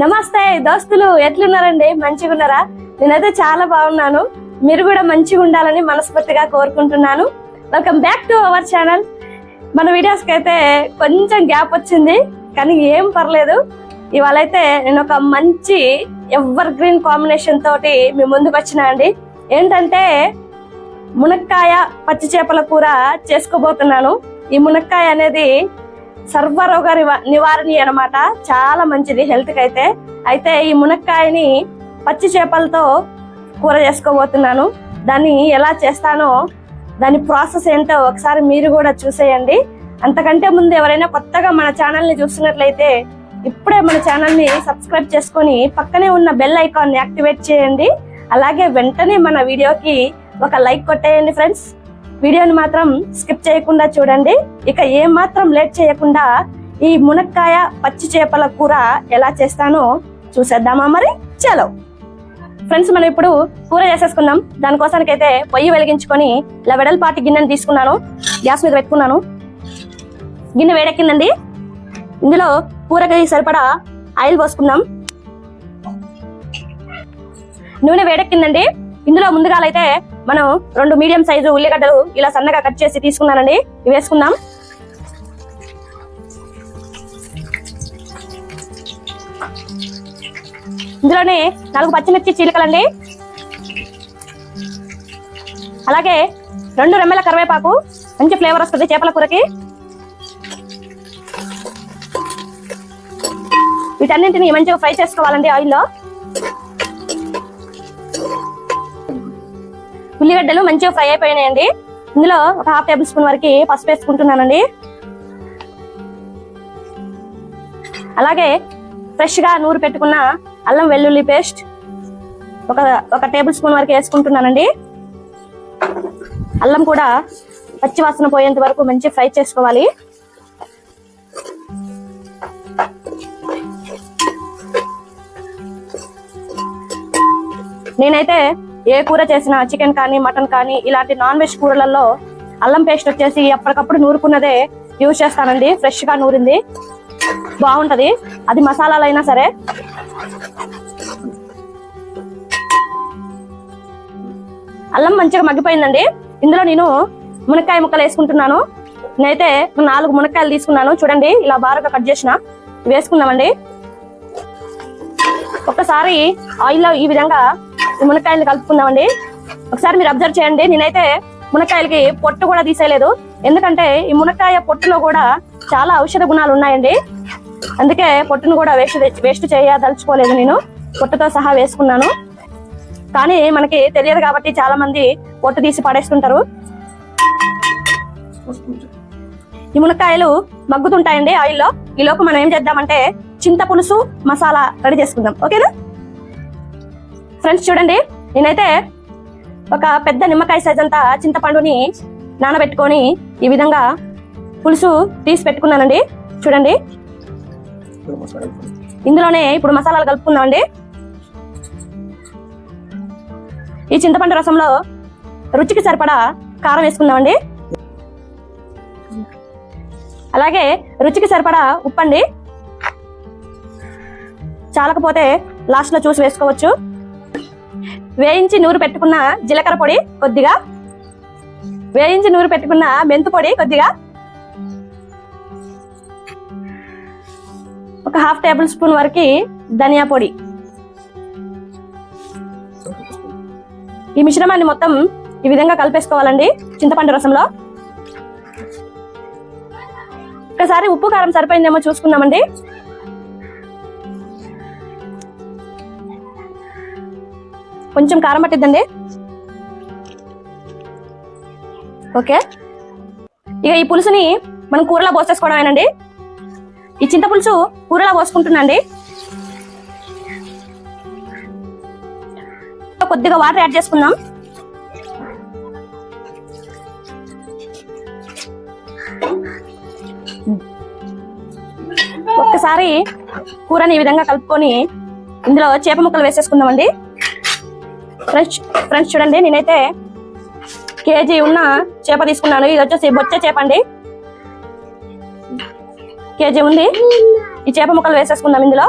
నమస్తే దోస్తులు ఎట్లున్నారండి? మంచిగా ఉన్నారా నేనైతే చాలా బాగున్నాను. మీరు కూడా మంచిగా ఉండాలని మనస్ఫూర్తిగా కోరుకుంటున్నాను. Welcome back to our channel మన వీడియోస్కి అయితే కొంచెం గ్యాప్ వచ్చింది కానీ ఏం పర్లేదు. ఇవాళ అయితే నేను ఒక మంచి ఎవర్ గ్రీన్ కాంబినేషన్ తోటి మీ ముందుకు వచ్చిన అండి. ఏంటంటే మునక్కాయ పచ్చి చేపల కూర చేసుకోబోతున్నాను. ఈ మునక్కాయ అనేది సర్వరోగ నివారణి అనమాట చాలా మంచిది హెల్త్కి అయితే. అయితే ఈ మునక్కాయని పచ్చి చేపలతో కూర చేసుకోబోతున్నాను. దాన్ని ఎలా చేస్తానో దాని ప్రాసెస్ ఏంటో ఒకసారి మీరు కూడా చూసేయండి. అంతకంటే ముందు ఎవరైనా కొత్తగా మన ఛానల్ని చూస్తున్నట్లయితే ఇప్పుడే మన ఛానల్ని సబ్స్క్రైబ్ చేసుకొని పక్కనే ఉన్న బెల్ ఐకాన్ని యాక్టివేట్ చేయండి. అలాగే వెంటనే మన వీడియోకి ఒక లైక్ కొట్టేయండి ఫ్రెండ్స్. వీడియోని మాత్రం స్కిప్ చేయకుండా చూడండి. ఇక ఏం మాత్రం లేట్ చేయకుండా ఈ మునక్కాయ పచ్చి చేపల కూర ఎలా చేస్తానో చూసేద్దామా మరి? చలో. ఫ్రెండ్స్ మనం ఇప్పుడు కూర చేసేసుకుందాం. దానికోసానికి అయితే పొయ్యి వెలిగించుకొని ఇలా వెడల్పాటి గిన్నెని తీసుకున్నాను. గ్యాస్ మీద పెట్టుకున్నాను. గిన్నె వేడెక్కిందండి. ఇందులో కూరకి సరిపడా ఆయిల్ పోసుకుందాం. నూనె వేడెక్కిందండి. ఇందులో ముందుగాలైతే మనం రెండు మీడియం సైజు ఉల్లిగడ్డలు ఇలా సన్నగా కట్ చేసి తీసుకున్నానండి. ఇవి వేసుకుందాం. ఇందులోనే నాలుగు పచ్చిమిర్చి చీలికలండి. అలాగే రెండు రెమ్మల కరివేపాకు. మంచి ఫ్లేవర్ వస్తుంది చేపల కూరకి. వీటన్నింటిని మంచిగా ఫ్రై చేసుకోవాలండి ఆయిల్లో. ఉల్లిగడ్డలు మంచిగా ఫ్రై అయిపోయినాయండి. ఇందులో ఒక హాఫ్ టేబుల్ స్పూన్ వరకు పసుపు వేసుకుంటున్నానండి. అలాగే ఫ్రెష్గా నూరు పెట్టుకున్న అల్లం వెల్లుల్లి పేస్ట్ ఒక ఒక టేబుల్ స్పూన్ వరకు వేసుకుంటున్నానండి. అల్లం కూడా పచ్చి వాసన పోయేంత వరకు మంచి ఫ్రై చేసుకోవాలి. నేనైతే ఏ కూర చేసినా చికెన్ కానీ మటన్ కానీ ఇలాంటి నాన్ వెజ్ కూరలలో అల్లం పేస్ట్ వచ్చేసి ఎప్పటికప్పుడు నూరుకున్నదే యూజ్ చేస్తానండి. ఫ్రెష్గా నూరింది. బాగుంటది. అది మసాలాలైనా సరే. అల్లం మంచిగా మగ్గిపోయిందండి. ఇందులో నేను మునక్కాయ ముక్కలు వేసుకుంటున్నాను. నేనైతే నాలుగు మునక్కాయలు తీసుకున్నాను. చూడండి ఇలా బారుగా కట్ చేసిన వేసుకుందామండి. ఒక్కసారి ఆయిల్లో ఈ విధంగా మునక్కాయలు కలుపుకుందామండి. ఒకసారి మీరు అబ్జర్వ్ చేయండి. నేనైతే మునక్కాయలకి పొట్టు కూడా తీసేయలేదు. ఎందుకంటే ఈ మునక్కాయ పొట్టులో కూడా చాలా ఔషధ గుణాలు ఉన్నాయండి. అందుకే పొట్టును కూడా వేస్ట్ వేస్ట్ చేయదలుచుకోలేదు నేను. పొట్టుతో సహా వేసుకున్నాను. కానీ మనకి తెలియదు కాబట్టి చాలా మంది పొట్టు తీసి పడేస్తుంటారు. ఈ మునక్కాయలు మగ్గుతుంటాయండి ఆయిల్లో. ఈ లోపు మనం ఏం చేద్దామంటే చింత పులుసు మసాలా రెడీ చేసుకుందాం. ఓకేనా? ఫ్రెండ్స్ చూడండి. నేనైతే ఒక పెద్ద నిమ్మకాయ సైజ్ అంతా చింతపండుని నానబెట్టుకొని ఈ విధంగా పులుసు తీసి పెట్టుకున్నానండి. చూడండి. ఇందులోనే ఇప్పుడు మసాలాలు కలుపుకుందామండి. ఈ చింతపండు రసంలో రుచికి సరిపడా కారం వేసుకుందామండి. అలాగే రుచికి సరిపడా ఉప్పండి. చాలకపోతే లాస్ట్లో చూసి వేసుకోవచ్చు. వేయించి నూరు పెట్టుకున్న జీలకర్ర పొడి కొద్దిగా. వేయించి నూరు పెట్టుకున్న మెంతు పొడి కొద్దిగా. ఒక హాఫ్ టేబుల్ స్పూన్ వరకు ధనియా పొడి. ఈ మిశ్రమాన్ని మొత్తం ఈ విధంగా కలిపేసుకోవాలండి చింతపండు రసంలో. ఒకసారి ఉప్పు కారం సరిపోయిందేమో చూసుకుందామండి. కొంచెం కారం పట్టిద్దండి. ఓకే. ఇక ఈ పులుసుని మనం కూరలో పోసేసుకోవడమేనండి. ఈ చింత పులుసు కూరలో పోసుకుంటున్నాండి కొద్దిగా వాటర్ యాడ్ చేసుకుందాం. ఒక్కసారి కూరని ఈ విధంగా కలుపుకొని ఇందులో చేప ముక్కలు వేసేసుకుందామండి. ఫ్రెండ్స్ ఫ్రెండ్స్ చూడండి. నేనైతే కేజీ ఉన్న చేప తీసుకున్నాను. ఇది వచ్చేసి బొచ్చ చేప అండి. కేజీ ఉంది. ఈ చేప ముక్కలు వేసేసుకుందాం ఇందులో.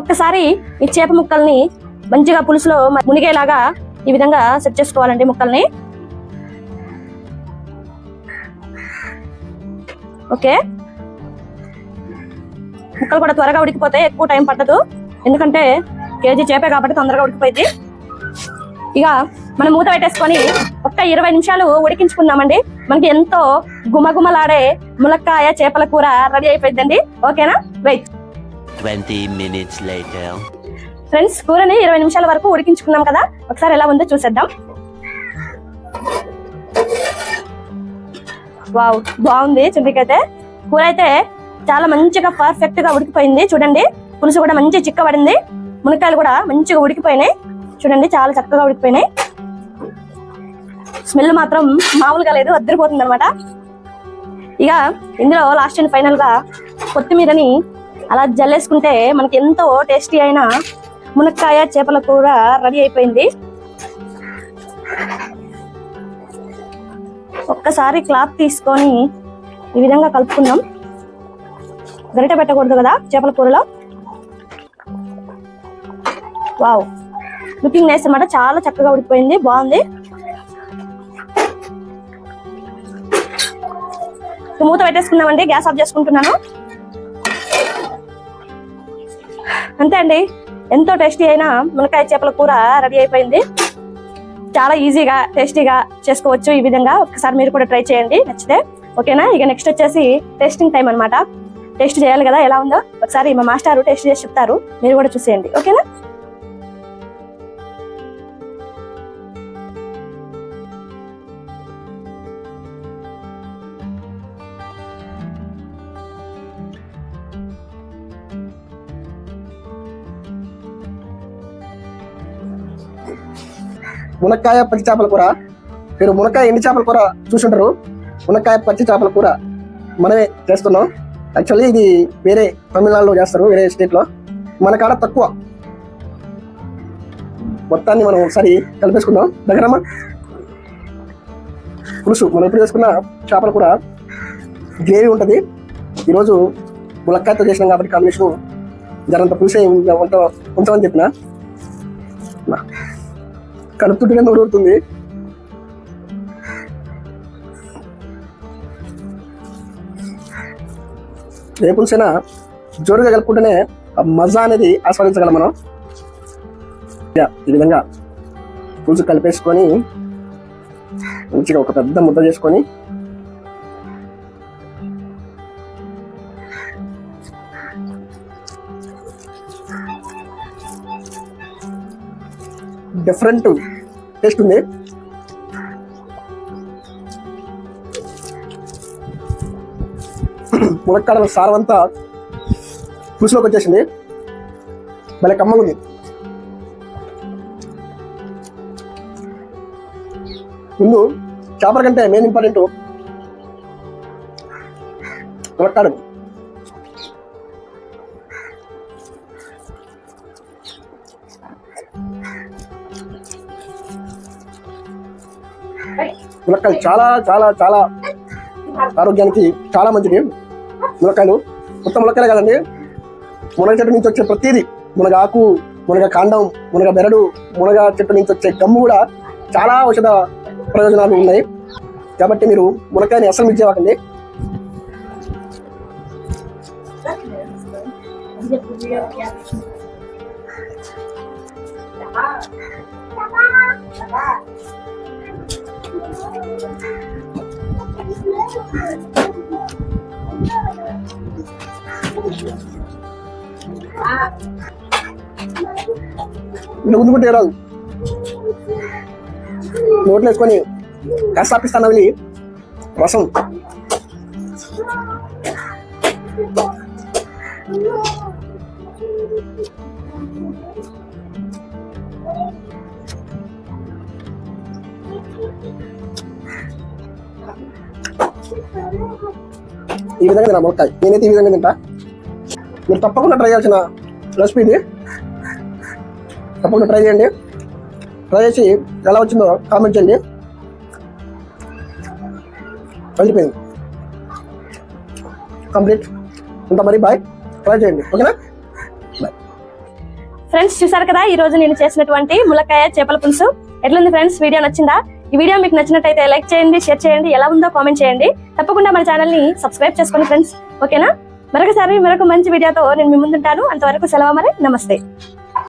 ఒక్కసారి ఈ చేప ముక్కల్ని మంచిగా పులుసులో మునిగేలాగా ఈ విధంగా సెట్ చేసుకోవాలండి ముక్కల్ని. ఓకే. ముక్కలు కూడా త్వరగా ఉడికిపోతే ఎక్కువ టైం పట్టదు. ఎందుకంటే కేజీ చేపే కాబట్టి తొందరగా ఉడికిపోయింది ఇక మనం మూత పెట్టేసుకొని ఒక్క ఇరవై నిమిషాలు ఉడికించుకుందామండి. మనకి ఎంతో గుమగుమలాడే ములక్కాయ చేపల కూర రెడీ అయిపోయిందండి ఓకేనా? Wait twenty minutes later friends కూరని ఇరవై నిమిషాల వరకు ఉడికించుకున్నాం కదా? ఒకసారి ఎలా ఉందో చూసేద్దాం. వావ్ బాగుంది చుండ్రికైతే. కూర అయితే చాలా మంచిగా పర్ఫెక్ట్గా ఉడికిపోయింది. చూడండి పులుసు కూడా మంచి చిక్కబడింది. మునక్కాయలు కూడా మంచిగా ఉడికిపోయినాయి. చూడండి చాలా చక్కగా ఉడికిపోయినాయి. స్మెల్ మాత్రం మామూలుగా లేదు అద్దరిపోతుంది అనమాట ఇక ఇందులో లాస్ట్ అండ్ ఫైనల్గా కొత్తిమీరని అలా జల్లేసుకుంటే మనకి ఎంతో టేస్టీ అయిన మునక్కాయ చేపల కూర రెడీ అయిపోయింది. ఒక్కసారి క్లాత్ తీసుకొని ఈ విధంగా కలుపుకుందాం. గరిట పెట్టకూడదు కదా చేపల కూరలో? వావ్. లుకింగ్ నైస్ అన్నమాట. చాలా చక్కగా ఉడికిపోయింది. బాగుంది. మూత పెట్టేసుకుందామండి. గ్యాస్ ఆఫ్ చేసుకుంటున్నాను. అంతే అండి. ఎంతో టేస్టీ అయినా మునక్కాయ చేపల కూర రెడీ అయిపోయింది. చాలా ఈజీగా టేస్టీగా చేసుకోవచ్చు ఈ విధంగా. ఒకసారి మీరు కూడా ట్రై చేయండి నచ్చితే. ఓకేనా? ఇక నెక్స్ట్ వచ్చేసి టేస్టింగ్ టైం అనమాట టేస్ట్ చేయాలి కదా ఎలా ఉందో. ఒకసారి మా మాస్టారు టేస్ట్ చేసి చెప్తారు. మీరు కూడా చూసేయండి. ఓకేనా? మునక్కాయ పచ్చి చేపల కూర. మీరు మునక్కాయ ఎండి చేపల కూర చూసుంటారు? మునక్కాయ పచ్చి చేపల కూర మనమే చేస్తున్నాం. యాక్చువల్లీ ఇది వేరే తమిళనాడులో చేస్తారు వేరే స్టేట్లో మన కాడ తక్కువ. మొత్తాన్ని మనం ఒకసారి కలిపేసుకుందాం. దగ్గరమ్మా. పులుసు. మనం ఇప్పుడు చేసుకున్న చేపలు కూడా గ్రేవీ ఉంటుంది. ఈరోజు ములక్కాయతో చేసినాం కాబట్టి కాంబినేషన్. జరంత పులుసే ఉంచమని చెప్పిన. కలుపుతుంటేనే నోరు ఊరుతుంది ఏ పులుసైనా జోరుగా కలుపుకుంటేనే ఆ మజా అనేది ఆస్వాదించగలం మనం. ఈ విధంగా పులుసు కలిపేసుకొని మంచిగా ఒక పెద్ద ముద్ద చేసుకొని డిఫరెంట్ టేస్ట్ ఉంది. ములక్కాడల సారవంతా అంతా పులుసులోకి వచ్చేసింది. భలే కమ్మగా ఉంది. ముందు చేపల కంటే మెయిన్ ఇంపార్టెంట్ ములక్కాడు ములక్కాయలు చాలా చాలా చాలా ఆరోగ్యానికి చాలా మంచిది. మునక్కాయలు మొత్తం ములక్కాయలు కదండి. మునగ చెట్టు నుంచి వచ్చే ప్రతిదీ మునగ ఆకు మునగ కాండం మునగ బెరడు మునగ చెట్టు నుంచి వచ్చే గమ్ము కూడా చాలా ఔషధ ప్రయోజనాలు ఉన్నాయి. కాబట్టి మీరు మునక్కాయని అసలు మిస్ Bye. నువ్వు గుంజుకుంటే రాదు. నోట్లో వేసుకొని కష్టాపిస్తాను వెళ్ళి రసం. ఈ విధంగా తిన్నా మునక్కాయ. నేనైతే ఈ విధంగా తింటా. మీరు తప్పకుండా ట్రై చేయాల్సిన రెసిపీ ఇది. తప్పకుండా ట్రై చేయండి. ట్రై చేసి ఎలా వచ్చిందో కామెంట్ చేయండి. వెళ్ళిపోయింది. కంప్లీట్ ఉంటా మరి బాయ్ ట్రై చేయండి. ఓకేనా బాయ్ ఫ్రెండ్స్ చూసారు కదా? ఈ రోజు నేను చేసినటువంటి ములక్కాయ చేపల పులుసు. ఎట్లుంది ఫ్రెండ్స్ వీడియో నచ్చిందా? ఈ వీడియో మీకు నచ్చినట్టయితే లైక్ చేయండి షేర్ చేయండి ఎలా ఉందో కామెంట్ చేయండి. తప్పకుండా మన ఛానల్ని సబ్స్క్రైబ్ చేసుకోండి ఫ్రెండ్స్ ఓకేనా? మరొకసారి మరొక మంచి వీడియోతో నేను మీ ముందుంటాను. అంతవరకు సెలవు మరి నమస్తే.